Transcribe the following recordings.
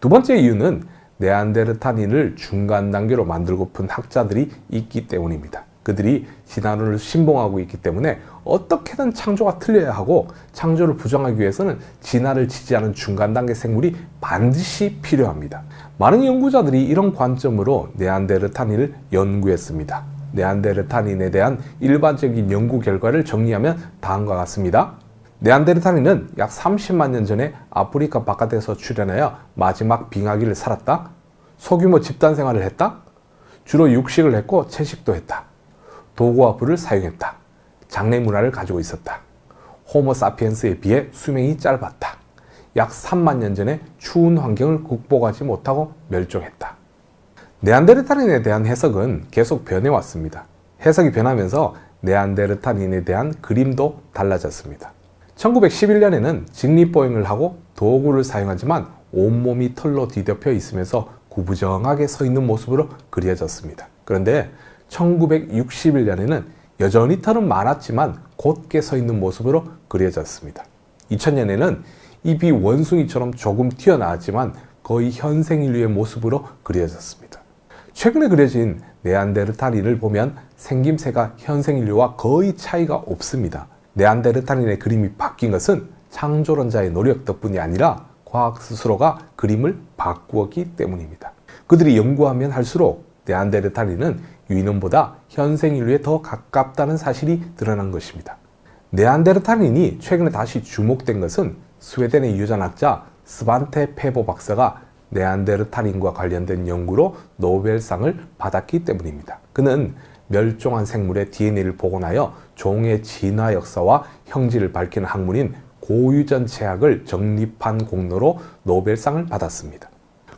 두 번째 이유는 네안데르탈인을 중간 단계로 만들고픈 학자들이 있기 때문입니다. 그들이 진화론을 신봉하고 있기 때문에 어떻게든 창조가 틀려야 하고 창조를 부정하기 위해서는 진화를 지지하는 중간 단계 생물이 반드시 필요합니다. 많은 연구자들이 이런 관점으로 네안데르탈인을 연구했습니다. 네안데르탈인에 대한 일반적인 연구 결과를 정리하면 다음과 같습니다. 네안데르탈인은 약 30만 년 전에 아프리카 바깥에서 출현하여 마지막 빙하기를 살았다. 소규모 집단 생활을 했다. 주로 육식을 했고 채식도 했다. 도구와 불을 사용했다. 장례 문화를 가지고 있었다. 호모 사피엔스에 비해 수명이 짧았다. 약 3만 년 전에 추운 환경을 극복하지 못하고 멸종했다. 네안데르탈인에 대한 해석은 계속 변해왔습니다. 해석이 변하면서 네안데르탈인에 대한 그림도 달라졌습니다. 1911년에는 직립보행을 하고 도구를 사용하지만 온몸이 털로 뒤덮여 있으면서 구부정하게 서 있는 모습으로 그려졌습니다. 그런데 1961년에는 여전히 털은 많았지만 곧게 서 있는 모습으로 그려졌습니다. 2000년에는 입이 원숭이처럼 조금 튀어나왔지만 거의 현생 인류의 모습으로 그려졌습니다. 최근에 그려진 네안데르탈인을 보면 생김새가 현생 인류와 거의 차이가 없습니다. 네안데르탈인의 그림이 바뀐 것은 창조론자의 노력 덕분이 아니라 과학 스스로가 그림을 바꾸었기 때문입니다. 그들이 연구하면 할수록 네안데르탈인은 유인원보다 현생 인류에 더 가깝다는 사실이 드러난 것입니다. 네안데르탈인이 최근에 다시 주목된 것은 스웨덴의 유전학자 스반테 페보 박사가 네안데르탈인과 관련된 연구로 노벨상을 받았기 때문입니다. 그는 멸종한 생물의 DNA를 복원하여 종의 진화 역사와 형질을 밝히는 학문인 고유전 체학을 정립한 공로로 노벨상을 받았습니다.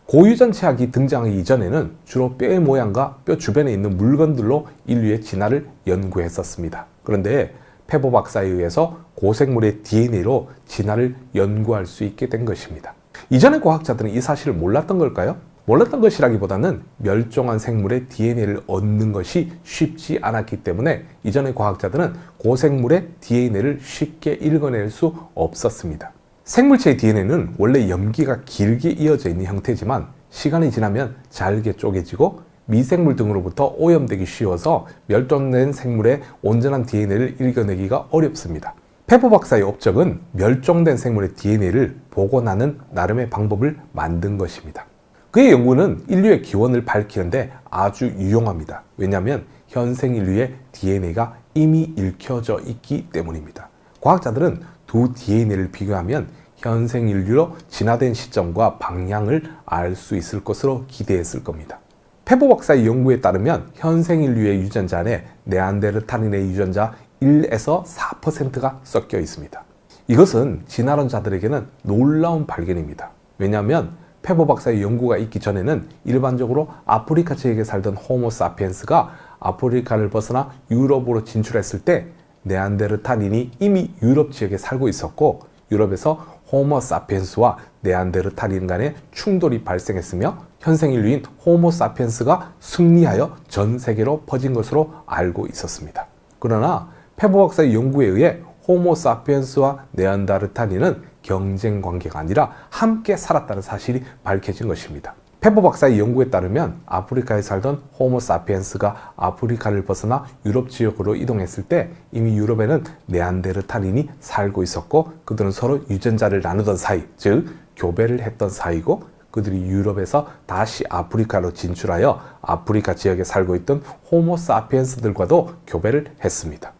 고유전 체학이 등장하기 이전에는 주로 뼈의 모양과 뼈 주변에 있는 물건들로 인류의 진화를 연구했었습니다. 그런데 페보 박사에 의해서 고생물의 DNA로 진화를 연구할 수 있게 된 것입니다. 이전의 과학자들은 이 사실을 몰랐던 걸까요? 몰랐던 것이라기보다는 멸종한 생물의 DNA를 얻는 것이 쉽지 않았기 때문에 이전의 과학자들은 고생물의 DNA를 쉽게 읽어낼 수 없었습니다. 생물체의 DNA는 원래 염기가 길게 이어져 있는 형태지만 시간이 지나면 잘게 쪼개지고 미생물 등으로부터 오염되기 쉬워서 멸종된 생물의 온전한 DNA를 읽어내기가 어렵습니다. 페퍼 박사의 업적은 멸종된 생물의 DNA를 복원하는 나름의 방법을 만든 것입니다. 그의 연구는 인류의 기원을 밝히는데 아주 유용합니다. 왜냐하면 현생 인류의 DNA가 이미 읽혀져 있기 때문입니다. 과학자들은 두 DNA를 비교하면 현생 인류로 진화된 시점과 방향을 알 수 있을 것으로 기대했을 겁니다. 페보 박사의 연구에 따르면 현생 인류의 유전자 안에 네안데르탈인의 유전자 1에서 4%가 섞여 있습니다. 이것은 진화론자들에게는 놀라운 발견입니다. 왜냐하면 페보 박사의 연구가 있기 전에는 일반적으로 아프리카 지역에 살던 호모 사피엔스가 아프리카를 벗어나 유럽으로 진출했을 때 네안데르탈인이 이미 유럽 지역에 살고 있었고 유럽에서 호모 사피엔스와 네안데르탈인 간의 충돌이 발생했으며 현생 인류인 호모 사피엔스가 승리하여 전 세계로 퍼진 것으로 알고 있었습니다. 그러나 페보 박사의 연구에 의해 호모 사피엔스와 네안데르탈인은 경쟁 관계가 아니라 함께 살았다는 사실이 밝혀진 것입니다. 페보 박사의 연구에 따르면 아프리카에 살던 호모 사피엔스가 아프리카를 벗어나 유럽 지역으로 이동했을 때 이미 유럽에는 네안데르탈인이 살고 있었고 그들은 서로 유전자를 나누던 사이, 즉 교배를 했던 사이고 그들이 유럽에서 다시 아프리카로 진출하여 아프리카 지역에 살고 있던 호모 사피엔스들과도 교배를 했습니다.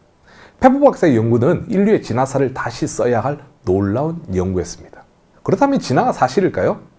페보 박사의 연구는 인류의 진화사를 다시 써야 할 놀라운 연구였습니다. 그렇다면 진화가 사실일까요?